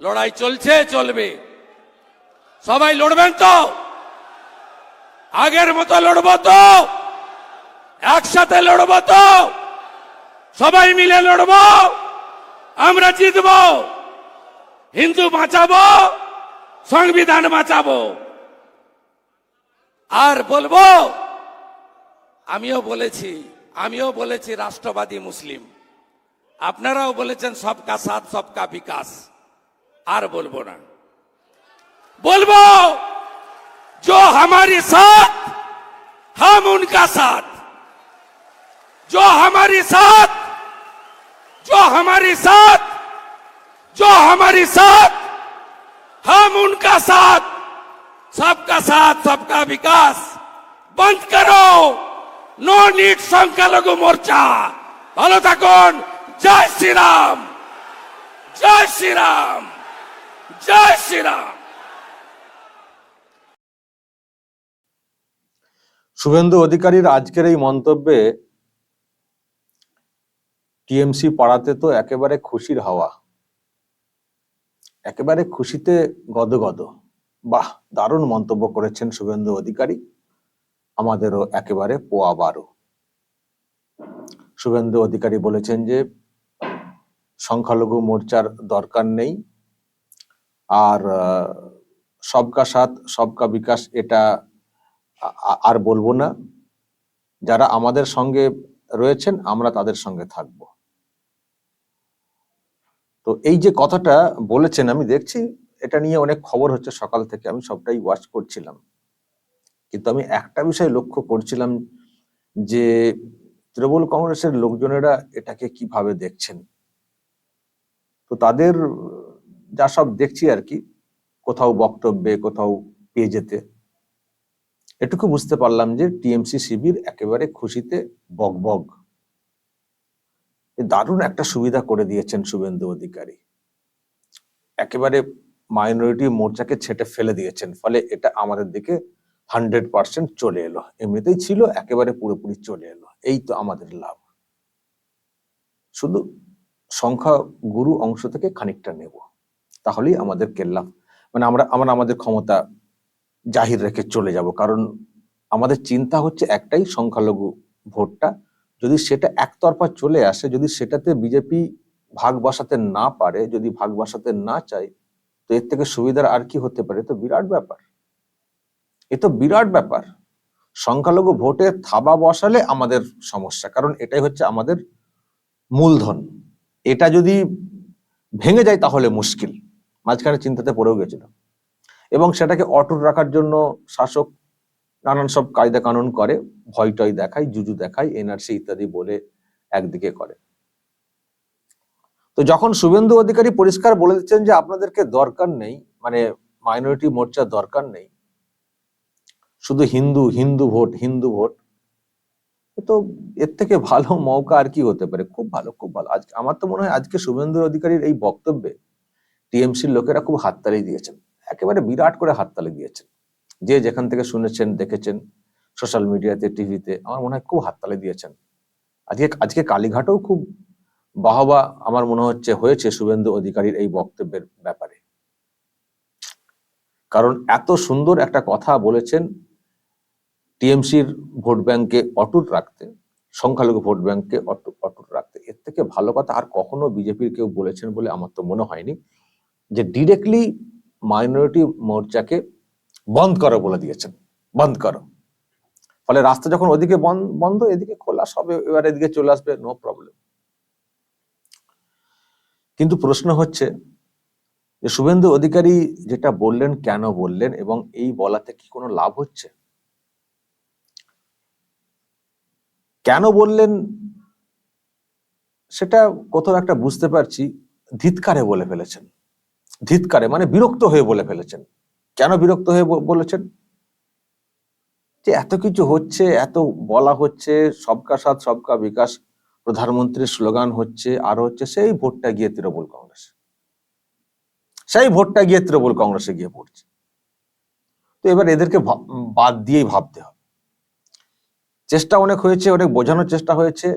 লড়াই চলছে, চলবে। সবাই লড়বেন তো? আগের মতো লড়বো তো? একসাথে লড়বো তো? সবাই মিলে লড়বো? আমরা জিতবো। হিন্দু বাঁচাবো, সংবিধান বাঁচাবো। আর বলব, আমিও বলেছি আমিও বলেছি রাষ্ট্রবাদী মুসলিম। আপনারাও বলেছেন সবকা সাথ, সবকা বিকাশ। আর বলবো না বলবো जो हमारी साथ हम उनका साथ जो हमारी साथ जो हमारी साथ जो हमारी साथ हम उनका साथ सबका साथ सबका विकास बंद करो নো নিট সংখ্যালঘু মোর্চা ভালো থাকুন জয় শ্রীরাম জয় শ্রীরাম জয় শ্রীরাম। শুভেন্দু অধিকারীর আজকের এই মন্তব্যে টিএমসি পাড়াতে তো একেবারে খুশির হাওয়া। একেবারে খুশিতে গদগদ বাহ, দারুণ মন্তব্য করেছেন শুভেন্দু অধিকারী। আমাদেরও একেবারে পোয়া বারো। শুভেন্দু অধিকারী বলেছেন যে, সংখ্যালঘু মোর্চার দরকার নেই। আর সবকা সাথ, সবকা বিকাশ এটা আর বলব না। যারা আমাদের সঙ্গে রয়েছেন, আমরা তাদের সঙ্গে থাকব। তো এই যে কথাটা বলেছেন, আমি দেখছি এটা নিয়ে অনেক খবর হচ্ছে সকাল থেকে, আমি সবটাই ওয়াচ করছিলাম। কিন্তু আমি একটা বিষয় লক্ষ্য করছিলাম যে, তৃণমূল কংগ্রেসের লোকজনেরা এটাকে কীভাবে দেখছেন? তো তাদের যা সব দেখছি আর কি, কোথাও বক্তব্যে, কোথাও পেয়ে যেতে এটুকু বুঝতে পারলাম যে টিএমসি শিবির একেবারে খুশিতে এ দারুণ একটা সুবিধা করে দিয়েছেন শুভেন্দু অধিকারী। একেবারে মাইনরিটি মোর্চাকে ছেটে ফেলে দিয়েছেন, ফলে এটা আমাদের দিকে হান্ড্রেড পার্সেন্ট চলে এলো। এমনিতেই ছিল, একেবারে পুরোপুরি চলে এলো। এই তো আমাদের লাভ। শুধু সংখ্যা গুরু অংশ থেকে খানিকটা নেব। তাহলেই আমাদের কেল্লা মানে আমরা আমরা আমাদের ক্ষমতা জাহির রেখে চলে যাব। কারণ আমাদের চিন্তা হচ্ছে একটাই সংখ্যালঘু ভোটটা। যদি সেটা একতরফা চলে আসে, যদি সেটাতে বিজেপি ভাগ বসাতে না পারে, যদি ভাগ বসাতে না চায়, তো এর থেকে সুবিধার আর কি হতে পারে? তো বিরাট ব্যাপার। এ তো বিরাট ব্যাপার। সংখ্যালঘু ভোটে থাবা বসালে আমাদের সমস্যা। কারণ এটাই হচ্ছে আমাদের মূলধন। এটা যদি ভেঙে যায় তাহলে মুশকিল। মাঝখানে চিন্তাতে পড়েও গেছিল। এবং সেটাকে অটুট রাখার জন্য শাসক নানান সব কায়দা কানুন করে ভয় টয় দেখায়, জুজু দেখায় এনআরসি ইত্যাদি বলে একদিকে করে। তো যখন শুভেন্দু অধিকারী পরিষ্কার বলে দিচ্ছেন যে আপনাদেরকে দরকার নেই মানে মাইনরিটি মোর্চার দরকার নেই, শুধু হিন্দু হিন্দু ভোট হিন্দু ভোট তো এর থেকে ভালো মৌকা আর কি হতে পারে? খুব ভালো খুব ভালো। আজকে আমার তো মনে হয় আজকে শুভেন্দু অধিকারীর এই বক্তব্যে টিএমসির লোকেরা খুব হাততালি দিয়েছেন। একেবারে বিরাট করে হাততালি দিয়েছেন। যে যেখান থেকে শুনেছেন, দেখেছেন, সোশ্যাল মিডিয়াতে, টিভিতে, আমার মনে হয় খুব হাততালি দিয়েছেন। আজকে আজকে কালীঘাটেও খুব বাহবা আমার মনে হচ্ছে হয়েছে শুভেন্দু অধিকারীর এই বক্তব্যের ব্যাপারে। কারণ এত সুন্দর একটা কথা বলেছেন টিএমসির ভোট ব্যাংকে অটুট রাখতে, সংখ্যালঘু ভোট ব্যাংককে অটুট অটুট রাখতে। এর থেকে ভালো কথা আর কখনো বিজেপির কেউ বলেছেন বলে আমার তো মনে হয়নি। যে ডিরেক্টলি মাইনরিটি মোর্চাকে বন্ধ করো বলে দিয়েছেন, বন্ধ করো। ফলে রাস্তা যখন ওদিকে বন্ধ, এদিকে খোলা, সব এবার এদিকে চলে আসবে নো প্রবলেম কিন্তু প্রশ্ন হচ্ছে যে শুভেন্দু অধিকারী যেটা বললেন, কেন বললেন এবং এই বলাতে কি কোনো লাভ হচ্ছে? কেন বললেন সেটা কোথাও একটা বুঝতে পারছি, ধিৎকারে বলে ফেলেছেন। ধিৎকারে মানে বিরক্ত হয়ে বলে ফেলেছেন। কেন বিরক্ত হয়ে বলেছেন? যে এত কিছু হচ্ছে, এত বলা হচ্ছে, সবকা সাথ, সবকা বিকাশ, প্রধানমন্ত্রীর স্লোগান হচ্ছে, আর হচ্ছে সেই ভোটটা গিয়ে তৃণমূল কংগ্রেস। সেই ভোটটা গিয়ে তৃণমূল কংগ্রেসে গিয়ে পড়ছে। তো এবার এদেরকে বাদ দিয়েই ভাবতে হবে। চেষ্টা অনেক হয়েছে, অনেক বোঝানোর চেষ্টা হয়েছে।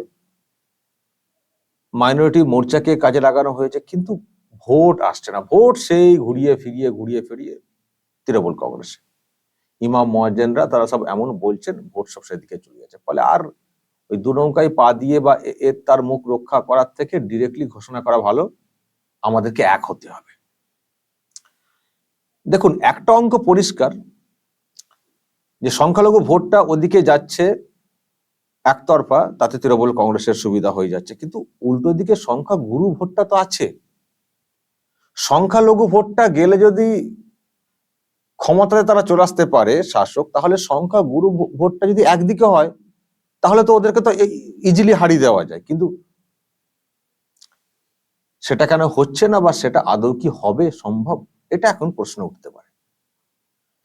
মাইনরিটি মোর্চাকে কাজে লাগানো হয়েছে, কিন্তু ভোট আসছে না। ভোট সেই ঘুরিয়ে ফিরিয়ে ঘুরিয়ে ফিরিয়ে তৃণমূল কংগ্রেসে। ইমাম মহাজেনরা তারা সব এমন বলছেন, ভোট সব সেদিকে চলে যাচ্ছে ফলে আর ওই দু নৌকায় পা দিয়ে বা এর তার মুখ রক্ষা করার থেকে ডিরেক্টলি ঘোষণা করা ভালো, আমাদেরকে এক হতে হবে। দেখুন, একটা অঙ্ক পরিষ্কার, যে সংখ্যালঘু ভোটটা ওদিকে যাচ্ছে একতরফা, তাতে তৃণমূল কংগ্রেসের সুবিধা হয়ে যাচ্ছে। কিন্তু উল্টো দিকে সংখ্যা গুরু ভোটটা তো আছে। সংখ্যালঘু ভোটটা গেলে যদি ক্ষমতায় তারা চলে আসতে পারে শাসক, তাহলে সংখ্যা গুরু ভোটটা যদি একদিকে হয়, তাহলে তো ওদেরকে তো ইজিলি হারিয়ে দেওয়া যায়। কিন্তু সেটা কেন হচ্ছে না বা সেটা আদৌ কি হবে সম্ভব, এটা এখন প্রশ্ন উঠতে পারে।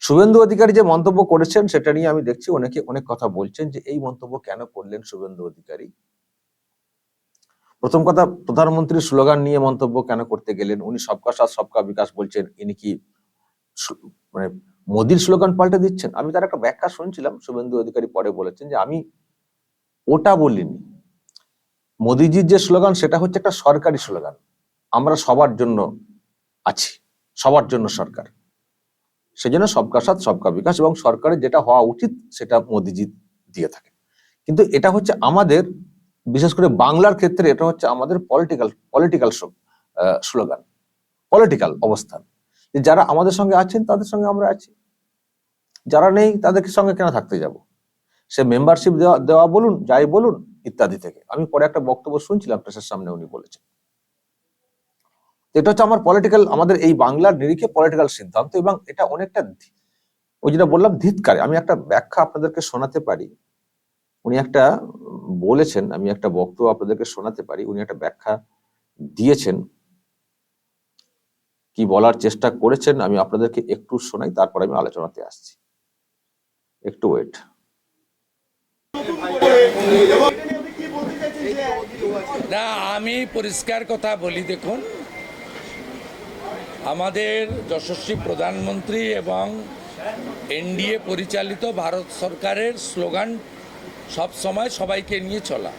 শুভেন্দু অধিকারী যে মন্তব্য করেছেন, সেটা নিয়ে আমি দেখছি, অনেকে অনেক কথা বলছেন যে এই মন্তব্য কেন করলেন শুভেন্দু অধিকারী? প্রথম কথা, প্রধানমন্ত্রীর স্লোগান নিয়ে মন্তব্য কেন করতে গেলেন? উনি সবকা সাথ, সবকা বিকাশ বলছেন। ইনি কি মানে মোদির স্লোগান পাল্টে দিচ্ছেন? আমি তার একটা ব্যাখ্যা শুনছিলাম, শুভেন্দু অধিকারী পরে বলেছেন যে, আমি ওটা বলিনি। মোদিজির যে স্লোগান, সেটা হচ্ছে একটা সরকারি স্লোগান। আমরা সবার জন্য আছি, সবার জন্য সরকার। সেজন্য সবকা সাথ, সবকা বিকাশ এবং সরকারের যেটা হওয়া উচিত, সেটা মোদিজি দিয়ে থাকে কিন্তু এটা হচ্ছে আমাদের বিশেষ করে বাংলার ক্ষেত্রে এটা হচ্ছে আমাদের পলিটিক্যাল পলিটিক্যাল স্লোগান পলিটিক্যাল অবস্থান। যারা আমাদের সঙ্গে আছেন, তাদের সঙ্গে আমরা আছি। যারা নেই, তাদেরকে সঙ্গে কেন থাকতে যাব? সে মেম্বারশিপ দেওয়া দেওয়া বলুন, যাই বলুন, ইত্যাদি থেকে। আমি পরে একটা বক্তব্য শুনছিলাম প্রেসের সামনে, উনি বলেছেন। এটা হচ্ছে আমার পলিটিক্যাল আমাদের এই বাংলার নিরিখে পলিটিক্যাল সিদ্ধান্ত এবং এটা অনেকটা ওই যেটা বললাম ধিৎকারে। আমি একটা ব্যাখ্যা আপনাদেরকে শোনাতে পারি। উনি একটা, বলেছেন, আমি একটা বক্তব্য আপনাদেরকে শোনাতে পারি, উনি একটা ব্যাখ্যা দিয়েছেন। কি বলার চেষ্টা করেছেন, আমি আপনাদেরকে একটু শোনাই, তারপর আমি আলোচনাতে আসছি। একটু ওয়েট। না, আমি পরিষ্কার কথা বলি, দেখুন। আমাদের যশস্বী প্রধানমন্ত্রী এবং এনডিএ পরিচালিত ভারত সরকারের স্লোগান সব সময় সবাইকে নিয়ে চলা।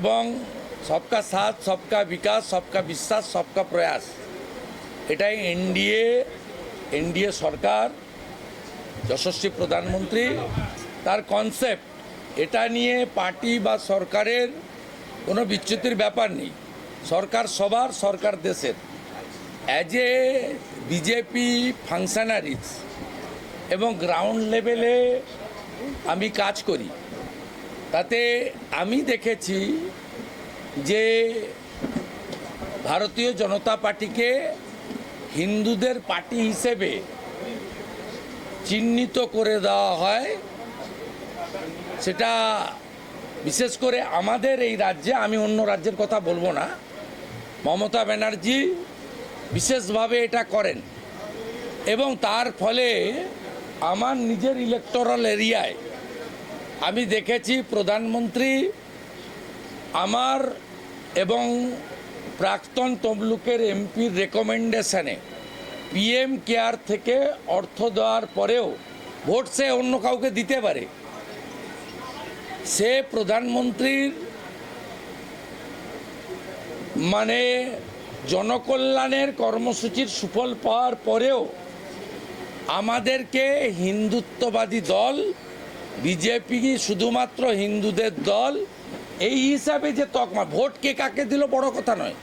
এবং সবকা সাথ, সবকা বিকাশ, সবকা বিশ্বাস, সবকা প্রয়াস। এটাই এনডিএ এনডিএ সরকার, যশস্বী প্রধানমন্ত্রী, তার কনসেপ্ট এটা নিয়ে পার্টি বা সরকারের কোনো বিচ্যুতির ব্যাপার নেই। সরকার সবার, সরকার দেশের। অ্যাজ এ বিজেপি ফাংশনারিজ এবং গ্রাউন্ড লেভেলে আমি কাজ করি। তাতে আমি দেখেছি যে ভারতীয় জনতা পার্টিকে হিন্দুদের পার্টি হিসেবে চিহ্নিত করে দেওয়া হয়। সেটা বিশেষ করে আমাদের এই রাজ্যে, আমি অন্য রাজ্যের কথা বলব না। মমতা ব্যানার্জি বিশেষভাবে এটা করেন। এবং তার ফলে আমার নিজের ইলেকটোরাল এরিয়ায় আমি দেখেছি প্রধানমন্ত্রী আমার এবং প্রাক্তন তমলুকের এমপির রেকমেন্ডেশনে পিএম কেয়ার থেকে অর্থ দেওয়ার পরেও ভোট সে অন্য কাউকে দিতে পারে। সে প্রধানমন্ত্রীর মানে জনকল্যাণের কর্মসূচির সুফল পাওয়ার পরেও আমাদেরকে হিন্দুত্ববাদী দল, বিজেপি শুধুমাত্র হিন্দুদের দল, এই হিসাবে যে তকমা, ভোট কে কাকে দিল বড় কথা নয়।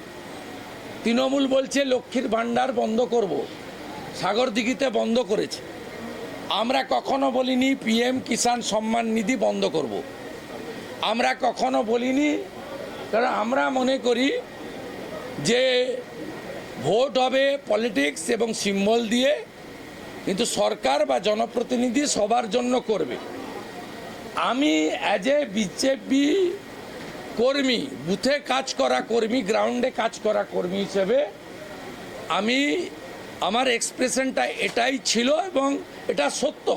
তৃণমূল বলছে, লক্ষ্মীর ভাণ্ডার বন্ধ করব। সাগর দিঘিতে বন্ধ করেছে। আমরা কখনো বলিনি, পিএম কিষাণ সম্মান নিধি বন্ধ করব। আমরা কখনো বলিনি, কারণ আমরা মনে করি যে ভোট হবে পলিটিক্স এবং সিম্বল দিয়ে। কিন্তু সরকার বা জনপ্রতিনিধি সবার জন্য করবে। আমি অ্যাজ এ বিজেপি কর্মী, বুথে কাজ করা কর্মী গ্রাউন্ডে কাজ করা কর্মী হিসেবে আমি আমার এক্সপ্রেশনটা এটাই ছিল এবং এটা সত্য।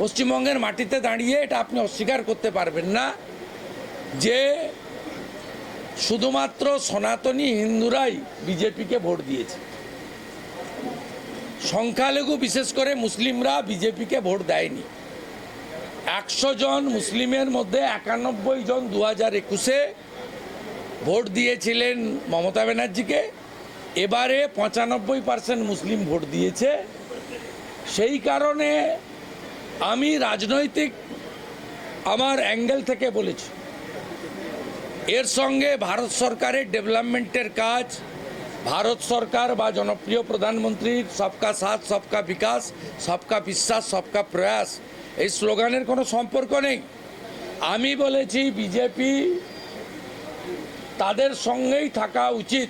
পশ্চিমবঙ্গের মাটিতে দাঁড়িয়ে এটা আপনি অস্বীকার করতে পারবেন না যে শুধুমাত্র সনাতনী হিন্দুরাই বিজেপিকে ভোট দিয়েছে। সংখ্যালঘু বিশেষ করে মুসলিমরা বিজেপিকে ভোট দেয়নি। একশো জন মুসলিমের মধ্যে একানব্বই জন দু হাজার একুশে ভোট দিয়েছিলেন মমতা ব্যানার্জিকে। এবারে পঁচানব্বই পার্সেন্ট মুসলিম ভোট দিয়েছে। সেই কারণে আমি রাজনৈতিক আমার অ্যাঙ্গেল থেকে বলেছি। এর সঙ্গে ভারত সরকারের ডেভেলপমেন্টের কাজ ভারত সরকার বা জনপ্রিয় প্রধানমন্ত্রীর সবকা সাথ, সবকা বিকাশ, সবকা বিশ্বাস, সবকা প্রয়াস, এই স্লোগানের কোনো সম্পর্ক নেই। আমি বলেছি, বিজেপি তাদের সঙ্গেই থাকা উচিত।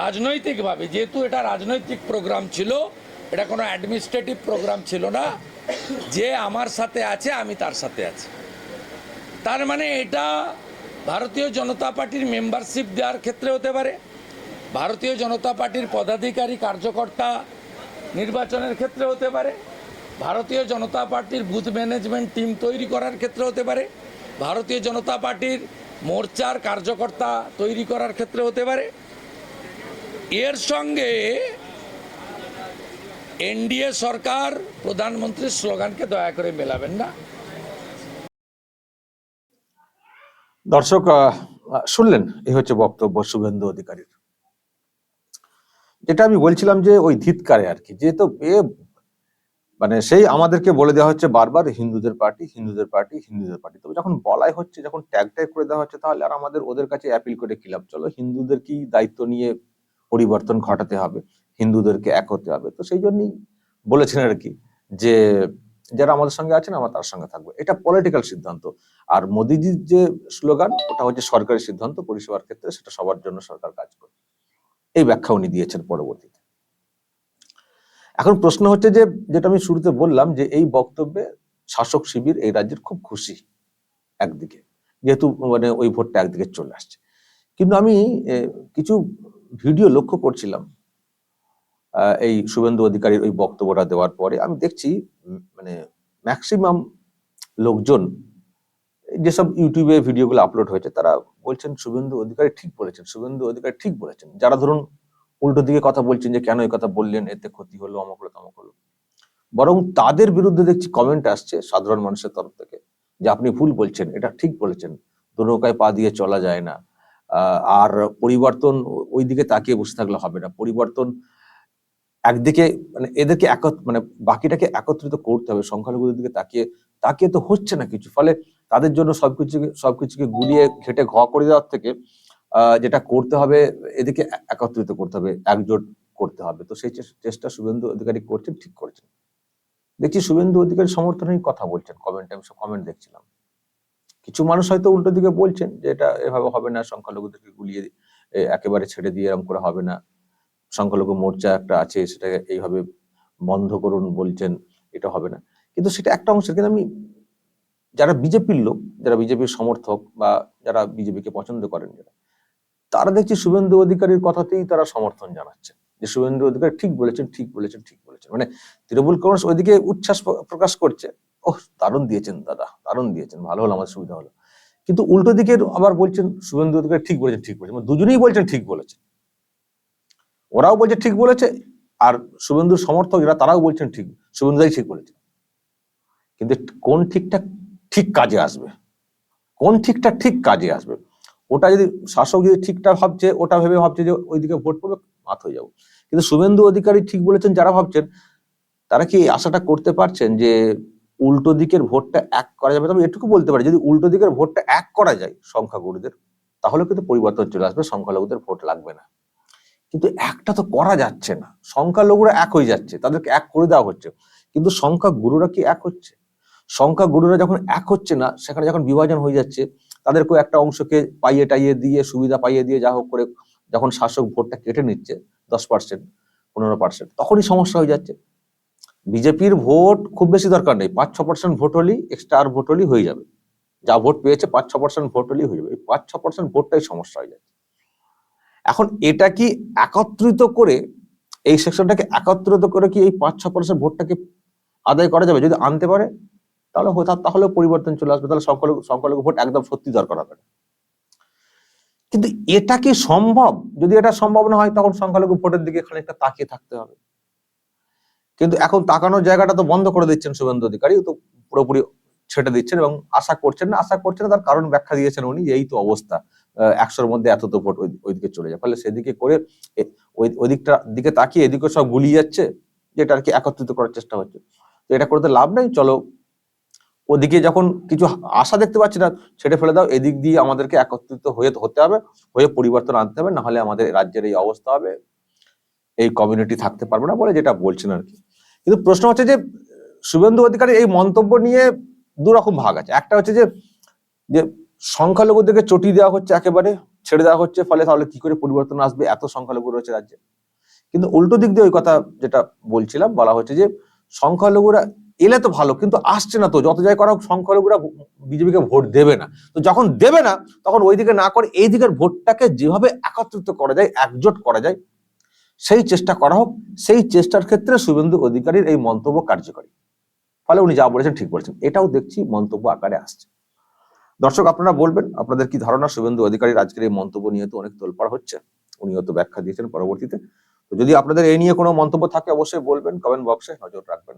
রাজনৈতিকভাবে, যেহেতু এটা রাজনৈতিক প্রোগ্রাম ছিল, এটা কোনো অ্যাডমিনিস্ট্রেটিভ প্রোগ্রাম ছিল না, যে আমার সাথে আছে, আমি তার সাথে আছি। তার মানে এটা ভারতীয় জনতা পার্টির মেম্বারশিপ দেওয়ার ক্ষেত্রে হতে পারে। ভারতীয় জনতা পার্টির পদাধিকারী কার্যকর্তা নির্বাচনের ক্ষেত্রে হতে পারে, ভারতীয় জনতা পার্টির বুথ ম্যানেজমেন্ট টিম তৈরি করার ক্ষেত্রে হতে পারে, ভারতীয় জনতা পার্টির মোর্চার কার্যকর্তা তৈরি করার ক্ষেত্রে হতে পারে। এর সঙ্গে এনডিএ সরকার প্রধানমন্ত্রীর স্লোগানকে দয়া করে মেলাবেন না। দর্শক শুনলেন, এই হচ্ছে বক্তব্য শুভেন্দু অধিকারীর। যেটা আমি বলছিলাম যে ওই ধিৎকারে আর কি, যেহেতু এ মানে সেই আমাদেরকে বলে দেওয়া হচ্ছে বারবার হিন্দুদের পার্টি হিন্দুদের পার্টি হিন্দুদের পার্টি। তবে যখন বলাই হচ্ছে, যখন ট্যাগ ট্যাগ করে দেওয়া হচ্ছে, তাহলে আর আমাদের ওদের কাছে অ্যাপিল করে কি লাভ? চলো হিন্দুদের কি দায়িত্ব নিয়ে পরিবর্তন ঘটাতে হবে? হিন্দুদেরকে এক হতে হবে। তো সেই জন্যই বলেছেন আর কি যে যারা আমাদের সঙ্গে আছেন, আমরা তার সঙ্গে থাকব। এটা পলিটিক্যাল সিদ্ধান্ত। আর মোদিজির যে স্লোগান ওটা হচ্ছে সরকারি সিদ্ধান্ত, পরিষেবার ক্ষেত্রে সেটা সবার জন্য সরকার কাজ করে এই ব্যাখ্যা উনি দিয়েছেন পরবর্তীতে। এখন প্রশ্ন হচ্ছে যে, যেটা আমি শুরুতে বললাম যে, এই বক্তব্যে শাসক শিবির এই রাজ্যের খুব খুশি একদিকে, যেহেতু মানে ওই ভোটটা একদিকে চলে আসছে। কিন্তু আমি কিছু ভিডিও লক্ষ্য করছিলাম এই শুভেন্দু অধিকারীর ওই বক্তব্যটা দেওয়ার পরে আমি দেখছি মানে ম্যাক্সিমাম লোকজন, যেসব ইউটিউবে ভিডিওগুলো আপলোড হয়েছে, তারা বলছেন শুভেন্দু অধিকারী ঠিক বলেছেন, শুভেন্দু অধিকারী ঠিক বলেছেন। যারা ধরুন উল্টো দিকে কথা বলছেন যে কেন এই কথা বললেন, এতে ক্ষতি হলো, অমক হলো, তমক হলো। বরং তাদের বিরুদ্ধে দেখছি কমেন্ট আসছে সাধারণ মানুষের তরফ থেকে যে আপনি ভুল বলছেন, এটা ঠিক বলেছেন। দুনৌকায় পা দিয়ে চলা যায় না। আর পরিবর্তন ওই দিকে তাকিয়ে বসে থাকলে হবে না। পরিবর্তন একদিকে মানে এদেরকে একত মানে বাকিটাকে একত্রিত করতে হবে, সংখ্যালঘুদের দিকে তাকিয়ে তাকিয়ে তো হচ্ছে না কিছু। ফলে তাদের জন্য সবকিছুকে সবকিছুকে গুলিয়ে ঘেটে ঘ করে দেওয়ার থেকে যেটা করতে হবে এদিকে একত্রিত করতে হবে, একজোট করতে হবে। তো সেই চেষ্টা শুভেন্দু অধিকারী করছেন, ঠিক করেছেন। দেখছি শুভেন্দু অধিকারী সমর্থনেই কথা বলছেন কমেন্ট আমি কমেন্ট দেখছিলাম। কিছু মানুষ হয়তো উল্টো দিকে বলছেন যে এটা এভাবে হবে না, সংখ্যালঘুদেরকে গুলিয়ে একেবারে ছেড়ে দিয়ে এরকম করে হবে না। সংখ্যালঘু মোর্চা একটা আছে, সেটাকে এইভাবে বন্ধ করুন বলছেন, এটা হবে না। কিন্তু সেটা একটা অংশের, কিন্তু আমি যারা বিজেপির লোক, যারা বিজেপির সমর্থক বা যারা বিজেপিকে পছন্দ করেন যারা, তারা দেখছি শুভেন্দু অধিকারীর কথাতেই তারা সমর্থন জানাচ্ছে যে শুভেন্দু অধিকারী ঠিক বলেছেন ঠিক বলেছেন ঠিক বলেছেন। মানে তৃণমূল কংগ্রেস ওইদিকে উচ্ছ্বাস প্রকাশ করছে। ওহ, দারুণ দিয়েছেন দাদা, দারুণ দিয়েছেন, ভালো হলো আমার সুবিধা হলো। কিন্তু উল্টো দিকে আবার বলছেন, শুভেন্দু অধিকারী ঠিক বলেছেন ঠিক বলেছেন। মানে দুজনেই বলছেন, ঠিক বলেছেন। ওরাও বলছে, ঠিক বলেছে, আর শুভেন্দুর সমর্থক এরা তারাও বলছেন, ঠিক শুভেন্দুদাই ঠিক বলেছে কিন্তু কোন ঠিকটা ঠিক কাজে আসবে। কোন ঠিকটা ঠিক কাজে আসবে? ওটা যদি শাসক যদি ঠিকটা ভাবছে, ওটা ভেবে ভাবছে যে ওইদিকে ভোট পড়বে মাত হয়ে যাব। কিন্তু শুভেন্দু অধিকারী ঠিক বলেছেন, যারা ভাবছেন, তারা কি আশাটা করতে পারছেন যে উল্টো দিকের ভোটটা এক করা যাবে? তবে এটুকু বলতে পারি, যদি উল্টো দিকের ভোটটা এক করা যায় সংখ্যাগুরুদের, তাহলে কিন্তু পরিবর্তন চলে আসবে, সংখ্যালঘুদের ভোট লাগবে না। কিন্তু একটা তো করা যাচ্ছে না। সংখ্যালঘুরা এক হয়ে যাচ্ছে, তাদেরকে এক করে দেওয়া হচ্ছে। কিন্তু সংখ্যা গুরুরা কি এক হচ্ছে? সংখ্যা গুরুরা যখন এক হচ্ছে না, সেখানে যখন বিভাজন হয়ে যাচ্ছে, তাদেরকেও একটা অংশকে পাইয়ে টাইয়ে দিয়ে, সুবিধা পাইয়ে দিয়ে যা হোক করে যখন শাসক ভোটটা কেটে নিচ্ছে দশ পার্সেন্ট পনেরো পার্সেন্ট তখনই সমস্যা হয়ে যাচ্ছে। বিজেপির ভোট খুব বেশি দরকার নেই, পাঁচ ছ পার্সেন্ট ভোট হলেই এক্সট্রা আর ভোট হলেই হয়ে যাবে। যা ভোট পেয়েছে পাঁচ ছ পার্সেন্ট ভোট হলেই হয়ে যাবে, এই পাঁচ ছ পার্সেন্ট ভোটটাই সমস্যা হয়ে যাচ্ছে। এখন এটা কি একত্রিত করে, এই সেকশনটাকে একত্রিত করে কি এই পাঁচ ছ পার্সেন্ট ভোটটাকে আদায় করা যাবে? যদি আনতে পারে তাহলে তাহলে পরিবর্তন চলে আসবে, তাহলে সংখ্যালঘু সংখ্যালঘু ভোট একদম সত্যি দরকার হবে কিন্তু এটা কি সম্ভব? যদি এটা সম্ভব না হয়, তখন সংখ্যালঘু ভোটের দিকে খানিকটা তাকিয়ে থাকতে হবে। কিন্তু এখন তাকানোর জায়গাটা তো বন্ধ করে দিচ্ছেন শুভেন্দু অধিকারী তো পুরোপুরি ছেটে দিচ্ছেন এবং আশা করছেন না, আশা করছেন তার কারণ ব্যাখ্যা দিয়েছেন উনি এই তো অবস্থা একশোর মধ্যে এত তো ভোট ওই- ওইদিকে চলে যায়। ফলে সেদিকে করে ওই ওইদিকটা দিকে তাকিয়ে এদিকে সব গুলিয়ে যাচ্ছে, যেটা আর কি একত্রিত করার চেষ্টা হচ্ছে। তো এটা করতে লাভ নেই, চলো ওদিকে যখন কিছু আশা দেখতে পাচ্ছি না, সেটা ফেলে দাও। এদিক দিয়ে আমাদেরকে একত্রিত হয়ে হতে হবে, হয়ে পরিবর্তন আনতে হবে, নাহলে আমাদের রাজ্যের এই অবস্থা হবে, এই কমিউনিটি থাকতে পারবে না বলে যেটা বলছেন আর কি। কিন্তু প্রশ্ন হচ্ছে যে, শুভেন্দু অধিকারী এই মন্তব্য নিয়ে দু রকম ভাগ আছে। একটা হচ্ছে যে যে সংখ্যালঘুদেরকে চটি দেওয়া হচ্ছে একেবারে, ছেড়ে দেওয়া হচ্ছে, ফলে তাহলে কি করে পরিবর্তন আসবে? এত সংখ্যালঘু রয়েছে রাজ্যে। কিন্তু উল্টো দিক দিয়ে ওই কথা যেটা বলছিলাম, বলা হচ্ছে যে, সংখ্যালঘুরা এলে তো ভালো, কিন্তু আসছে না তো, যত যাই করা হোক সংখ্যালঘুরা বিজেপিকে ভোট দেবে না। তো যখন দেবে না, তখন ওই দিকে না করে এই দিকের ভোটটাকে যেভাবে একত্রিত করা যায়, একজোট করা যায়, সেই চেষ্টা করা হোক। সেই চেষ্টার ক্ষেত্রে শুভেন্দু অধিকারীর এই মন্তব্য কার্যকরী। ফলে উনি যা বলেছেন ঠিক বলেছেন। এটাও দেখছি মন্তব্য আকারে আসছে। দর্শক, আপনারা বলবেন, আপনাদের কি ধারণা? শুভেন্দু অধিকারীর আজকের এই মন্তব্য নিয়ে তো অনেক তোলপাড় হচ্ছে। উনি হয়তো ব্যাখ্যা দিয়েছেন পরবর্তীতে। তো যদি আপনাদের এই নিয়ে কোনো মন্তব্য থাকে, অবশ্যই বলবেন কমেন্ট বক্সে নজর রাখবেন